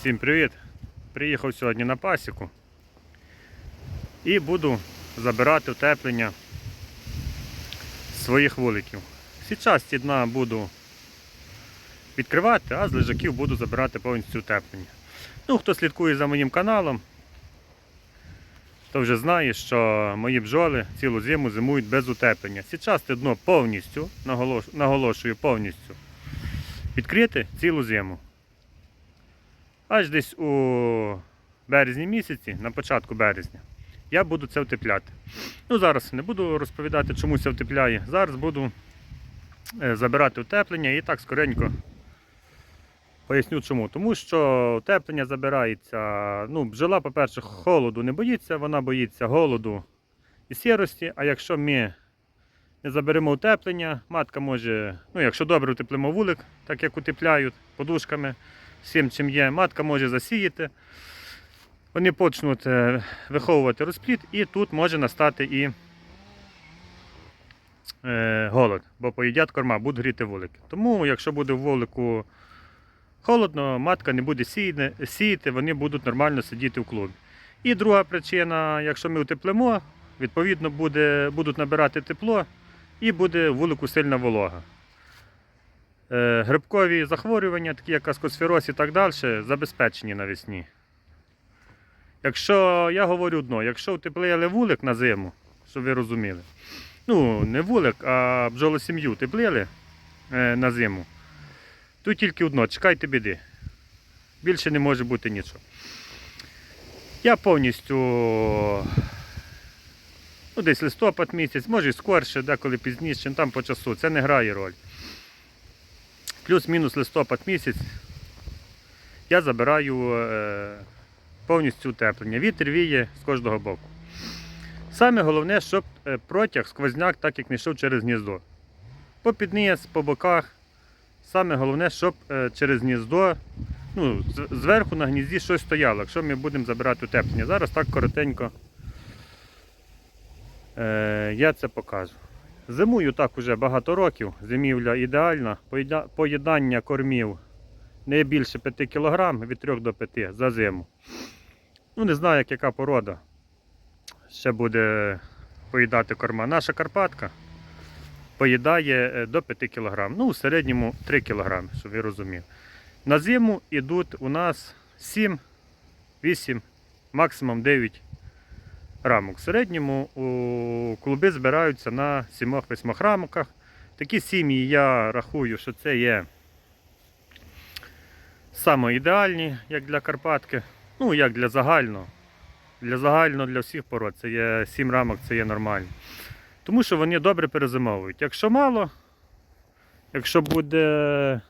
Всім привіт! Приїхав сьогодні на пасіку і буду забирати утеплення своїх вуликів. Всі часті дна буду відкривати, а з лежаків буду забирати повністю утеплення. Ну, хто слідкує за моїм каналом, то вже знає, що мої бджоли цілу зиму зимують без утеплення. Січасте дно повністю, наголошую повністю, відкрите цілу зиму. Аж десь у березні місяці, на початку березня, я буду це втепляти. Ну, зараз не буду розповідати, чому це втепляє. Зараз буду е, забирати утеплення і так скоренько поясню чому. Тому що утеплення забирається. Ну, бджола, по-перше, холоду не боїться, вона боїться голоду і сірості. А якщо ми не заберемо утеплення, матка може, ну якщо добре утеплимо вулик, так як утепляють подушками, всім чим є, матка може засіяти. Вони почнуть е, виховувати розплід, і тут може настати і е, голод, бо поїдять корма, будуть гріти вулики. Тому, якщо буде в вулику холодно, матка не буде сіяти, вони будуть нормально сидіти в клубі. І друга причина, якщо ми утеплимо, відповідно буде, будуть набирати тепло і буде в вулику сильна волога. Е, Грибкові захворювання, такі як аскосфероз і так далі, забезпечені навесні. Якщо я говорю одно, якщо утеплили вулик на зиму, щоб ви розуміли, ну не вулик, а бджолосім'ю утеплили е, на зиму, то тільки одно, чекайте біди. Більше не може бути нічого. Я повністю ну, десь листопад місяць, може і скорше, деколи пізніше, там по часу, це не грає роль. Плюс-мінус листопад місяць я забираю е, повністю утеплення. Вітер віє з кожного боку. Саме головне, щоб е, протяг, сквозняк, так як не йшов через гніздо. По підниз, по боках. Саме головне, щоб е, через гніздо, ну, зверху на гнізді щось стояло, якщо ми будемо забирати утеплення. Зараз так коротенько я це покажу. Зимую так уже багато років, зимівля ідеальна. Поїда- Поїдання кормів не більше 5 кг від 3 до 5 за зиму. Ну, не знаю, як яка порода ще буде поїдати корма. Наша Карпатка поїдає е, до 5 кг. Ну, в середньому 3 кг, щоб ви розуміли. На зиму йдуть у нас 7, 8, максимум 9 рамок. В середньому у клуби збираються на 7-8 рамках. Такі сім'ї я рахую, що це є саме ідеальні, як для Карпатки. Ну, як для загального. Для загального для всіх пород це є 7 рамок, це є нормально. Тому що вони добре перезимовують. Якщо мало, якщо буде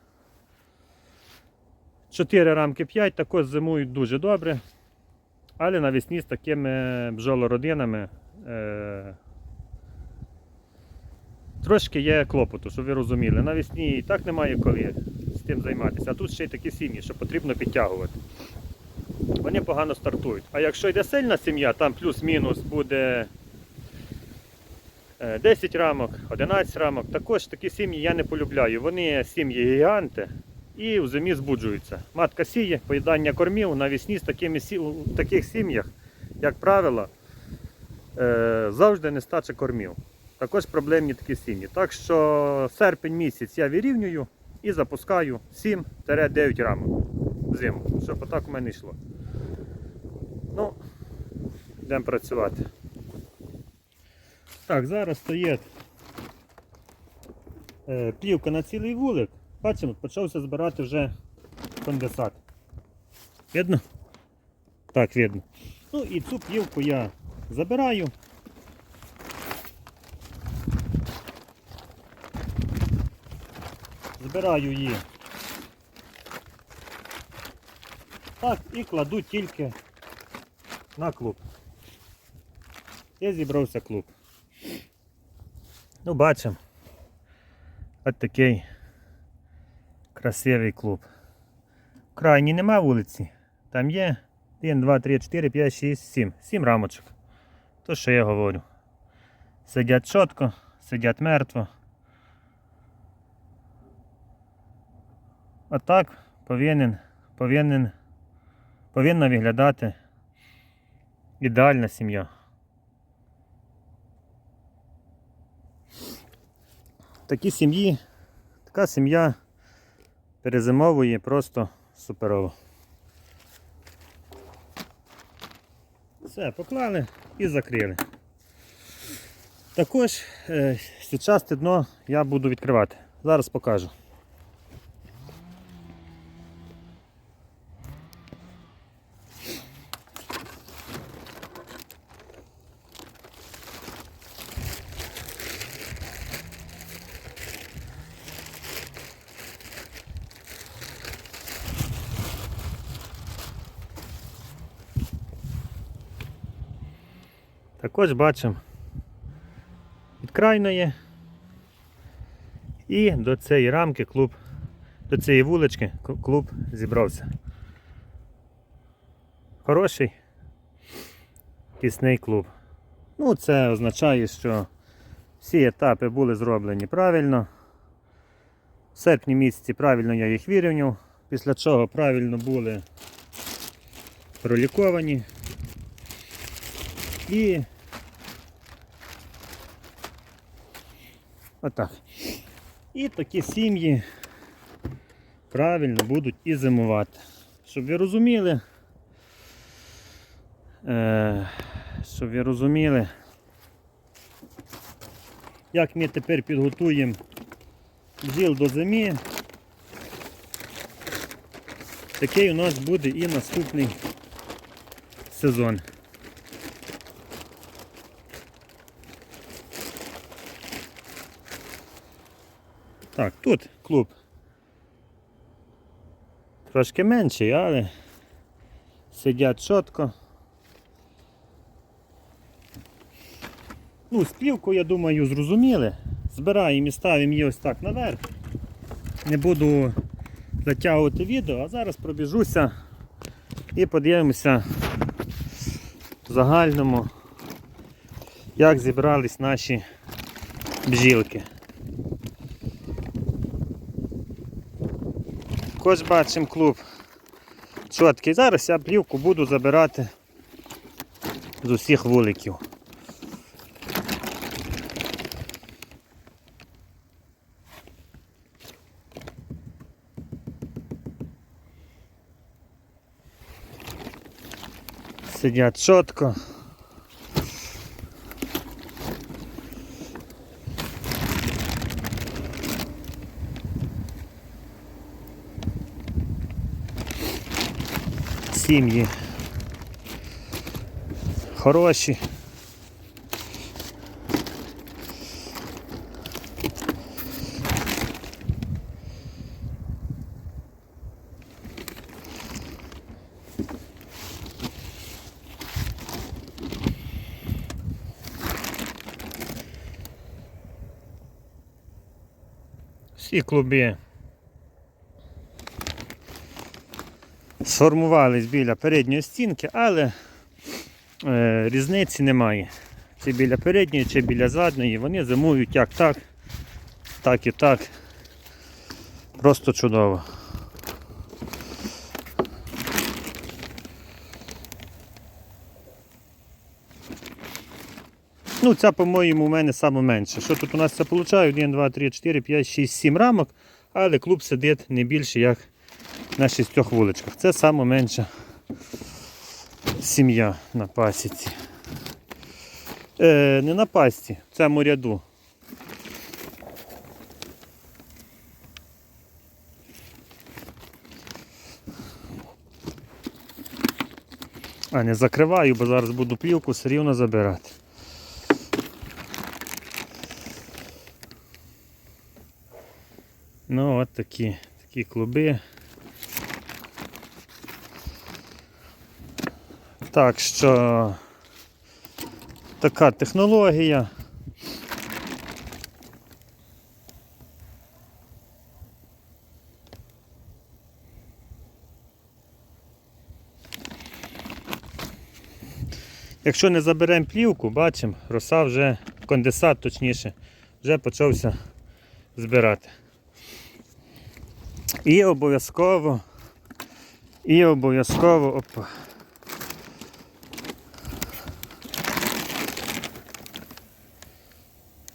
4 рамки 5, також зимують дуже добре. Але навесні з такими бджолородинами е, трошки є клопоту, щоб ви розуміли. Навесні і так немає коли з тим займатися. А тут ще й такі сім'ї, що потрібно підтягувати. Вони погано стартують. А якщо йде сильна сім'я, там плюс-мінус буде е, 10 рамок, 11 рамок. Також такі сім'ї я не полюбляю. Вони сім'ї гіганти і в зимі збуджуються. Матка сіє, поїдання кормів навесні з такими в таких сім'ях, як правило, е, завжди нестача кормів. Також проблемні такі сім'ї. Так що серпень місяць я вирівнюю і запускаю 7-9 рамок зиму, щоб отак у мене йшло. Ну, йдемо працювати. Так, зараз стоїть е, плівка на цілий вулик. Бачимо, почався збирати вже конденсат. Видно? Так, видно. Ну і цю плівку я забираю. Збираю її. Так, і кладу тільки на клуб. І зібрався клуб. Ну, бачимо. Ось такий красивий клуб. Крайній нема вулиці. Там є 1, 2, 3, 4, 5, 6, 7. 7 рамочок. То що я говорю. Сидять чітко, сидять мертво. А так повинен, повинен повинна виглядати ідеальна сім'я. Такі сім'ї, така сім'я перезимовує просто суперово. Все, поклали і закрили. Також е, січасте дно я буду відкривати. Зараз покажу. Також бачимо від крайної і до цієї рамки клуб, до цієї вулички клуб зібрався. Хороший пісний клуб. Ну, це означає, що всі етапи були зроблені правильно. В серпні місяці правильно я їх вирівняв, після чого правильно були проліковані. І Отак. І такі сім'ї правильно будуть і зимувати. Щоб ви розуміли, е, щоб ви розуміли, як ми тепер підготуємо бджіл до зими, такий у нас буде і наступний сезон. Так, тут клуб трошки менший, але сидять чітко. Ну, співку, я думаю, зрозуміли. Збираємо і ставимо її ось так наверх. Не буду затягувати відео, а зараз пробіжуся і подивимося в загальному, як зібрались наші бджілки. Також бачимо клуб чіткий. Зараз я плівку буду забирати з усіх вуликів. Сидять чітко. Сім'ї хороші. Всі клуби сформувались біля передньої стінки, але е, різниці немає. Чи біля передньої, чи біля задньої. Вони зимують як так, так і так. Просто чудово. Ну, ця, по-моєму, у мене саме менше. Що тут у нас це виходить? 1, 2, 3, 4, 5, 6, 7 рамок, але клуб сидить не більше, як на шістьох вуличках. Це саме менша сім'я на пасіці. Е, не на пасті, в цьому ряду. А не закриваю, бо зараз буду плівку все рівно забирати. Ну от такі, такі клуби. Так що така технологія. Якщо не заберемо плівку, бачимо, роса вже, конденсат точніше, вже почався збирати. І обов'язково І обов'язково опа.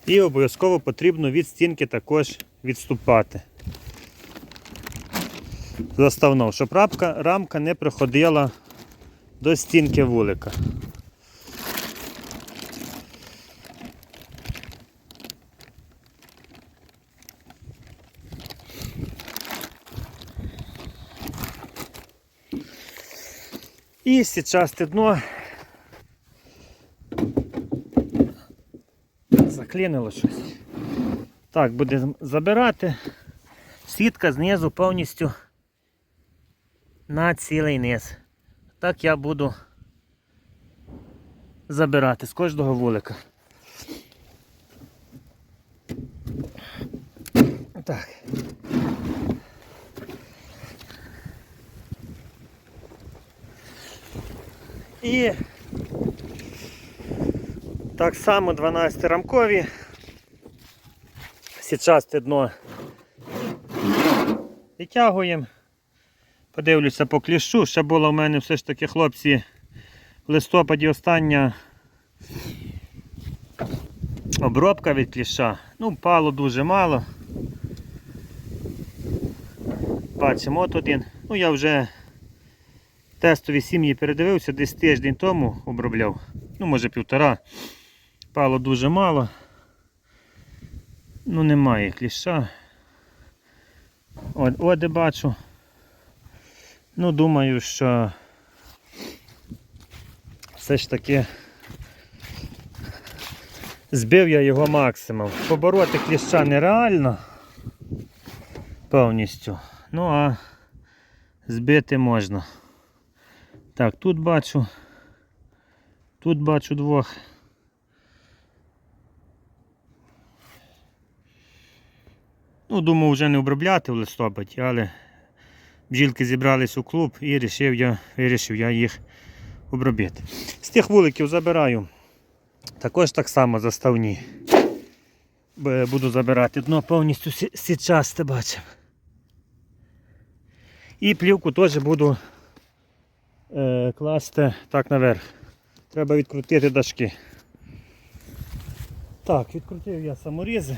І обов'язково потрібно від стінки також відступати. Заставно, щоб рамка, рамка не приходила до стінки вулика. І січасте дно заклинило щось. Так, будемо забирати. Сітка знизу повністю на цілий низ. Так я буду забирати з кожного вулика. Так. І так само 12 рамкові. Січасте дно витягуємо. Подивлюся по кліщу. Ще була в мене все ж таки хлопці в листопаді остання обробка від кліща. Ну, пало дуже мало. Бачимо, от один. Ну я вже тестові сім'ї передивився, десь тиждень тому обробляв. Ну, може півтора. Пало дуже мало. Ну, немає кліща. От, де бачу. Ну, думаю, що все ж таки збив я його максимум. Побороти кліща нереально повністю. Ну а збити можна. Так, тут бачу. Тут бачу двох. Ну, думав вже не обробляти в листопаді, але бджілки зібрались у клуб і вирішив я, вирішив я їх обробити. З тих вуликів забираю. Також так само заставні. Буду забирати дно повністю сі- січасте бачив. І плівку теж буду е, класти так наверх. Треба відкрутити дашки. Так, відкрутив я саморізи.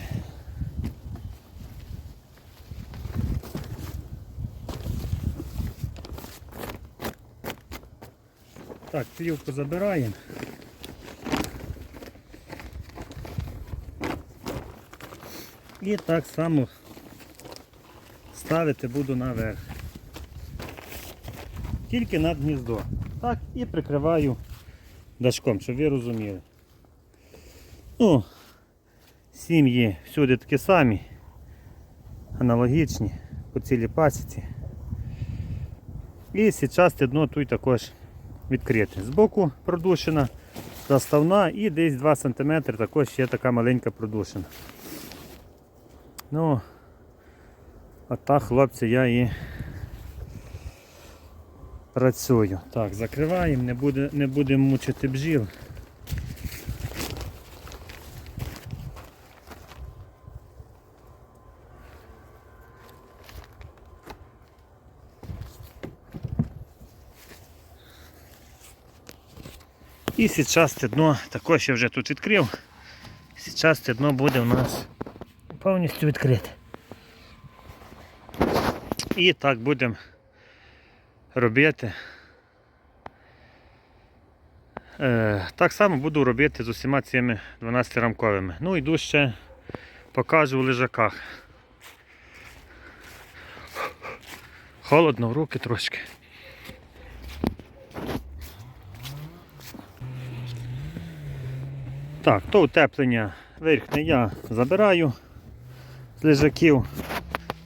Так, плівку забираємо. І так само ставити буду наверх. Тільки над гніздо. Так, і прикриваю дашком, щоб ви розуміли. Ну, сім'ї всюди такі самі, аналогічні по цілій пасіці. І січасте дно тут також відкрите. Збоку продушена, заставна і десь 2 см також ще така маленька продушена. Ну, а так, хлопці, я і працюю. Так, закриваємо, не, буде, не будемо мучити бджіл. І січасте дно також я вже тут відкрив. Січасте дно буде у нас повністю відкрите. І так будемо робити. Е, так само буду робити з усіма цими 12 рамковими. Ну йду ще покажу в лежаках. Холодно в руки трошки. Так, то утеплення верхнє я забираю з лежаків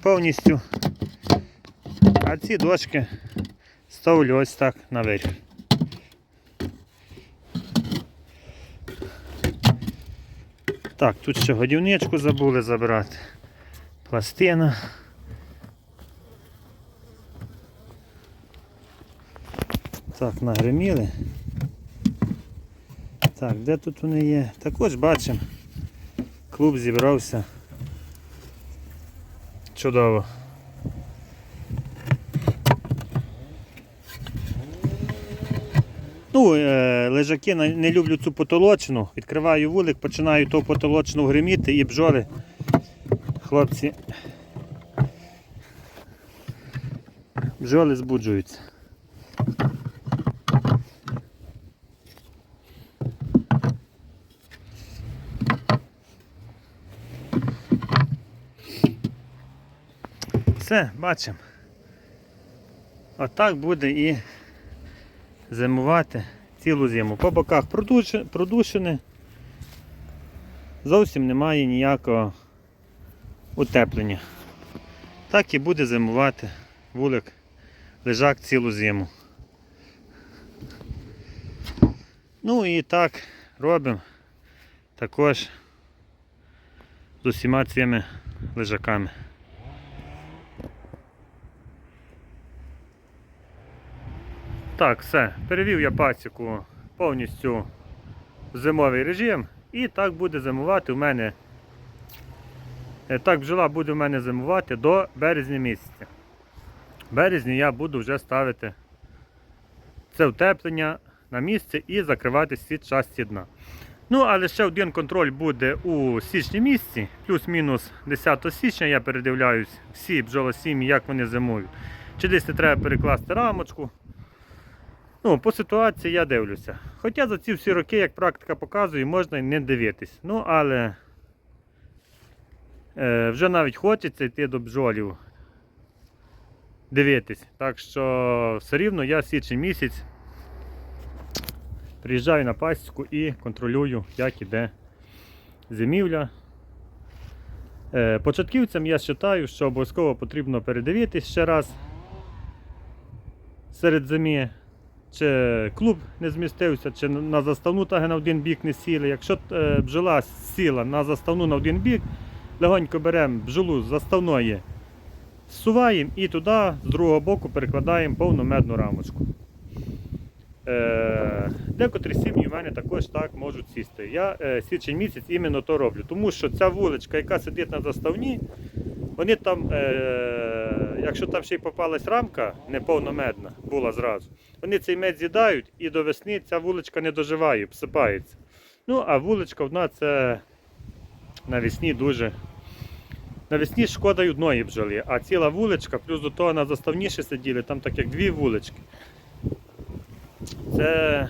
повністю. А ці дошки ставлю ось так наверх. Так, тут ще годівничку забули забирати. Пластина. Так, нагриміли. Так, де тут вони є? Також бачимо. Клуб зібрався. Чудово. Ну, е, Лежаки не люблю цю потолочну, відкриваю вулик, починаю ту потолочну гриміти і бджоли. Хлопці. Бджоли збуджуються. Все, бачимо. Отак буде і зимувати цілу зиму. По боках продушене. Зовсім немає ніякого утеплення. Так і буде зимувати вулик лежак цілу зиму. Ну і так робимо також з усіма цими лежаками. Так, все, перевів я пасіку повністю в зимовий режим і так буде зимувати у мене. е, Так бджола буде у мене зимувати до березня місяця. В березні я буду вже ставити це утеплення на місце і закривати всі часті дна. Ну, але ще один контроль буде у січні місяці, плюс-мінус 10 січня я передивляюсь всі бджолосім'ї, як вони зимують. Чи десь не треба перекласти рамочку. Ну, по ситуації я дивлюся. Хоча за ці всі роки, як практика показує, можна і не дивитись. Ну, але е, вже навіть хочеться йти до бджолів дивитись. Так що все рівно я січень місяць приїжджаю на пасіку і контролюю, як іде зимівля. Е, початківцям я вважаю, що обов'язково потрібно передивитись ще раз серед зими чи клуб не змістився, чи на заставну таги на один бік не сіли. Якщо е, бджола сіла на заставну на один бік, легонько беремо бджолу з заставної, зсуваємо і туди з другого боку перекладаємо повну медну рамочку. Е, декотрі сім'ї в мене також так можуть сісти. Я е, січень місяць іменно то роблю, тому що ця вуличка, яка сидить на заставні, вони там, якщо там ще й попалась рамка неповномедна, була зразу, вони цей мед з'їдають і до весни ця вуличка не доживає, обсипається. Ну, а вуличка одна це навесні дуже. Навесні шкода й одної бджоли, а ціла вуличка, плюс до того на заставніше сиділи, там так як дві вулички. Це,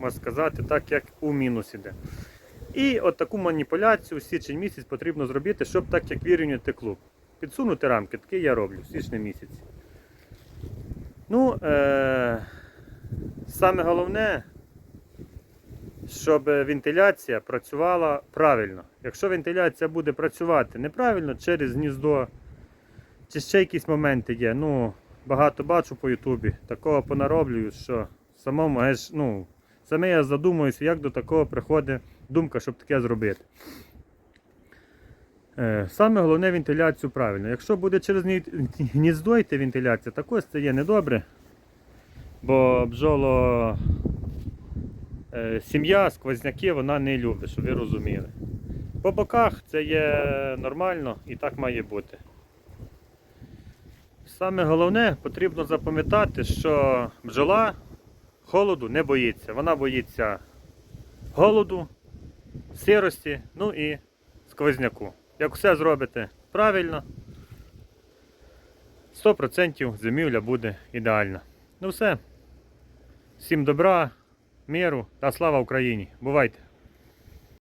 можна сказати, так як у мінус іде. І от таку маніпуляцію в січень місяць потрібно зробити, щоб так як вирівняти клуб. Підсунути рамки, таке я роблю в січні місяці. Ну, е- саме головне, щоб вентиляція працювала правильно. Якщо вентиляція буде працювати неправильно через гніздо, чи ще якісь моменти є, ну, багато бачу по Ютубі, такого понароблюю, що самому ну, саме я задумуюся, як до такого приходить думка, щоб таке зробити. Е, Саме головне вентиляцію правильно. Якщо буде через гніздо йти вентиляція, також це є недобре. Бо бджоло е, сім'я, сквозняки вона не любить, щоб ви розуміли. По боках це є нормально і так має бути. Саме головне потрібно запам'ятати, що бджола холоду не боїться. Вона боїться голоду, сирості, ну і сквозняку. Як все зробите правильно, 100% зимівля буде ідеальна. Ну все. Всім добра, миру та слава Україні. Бувайте!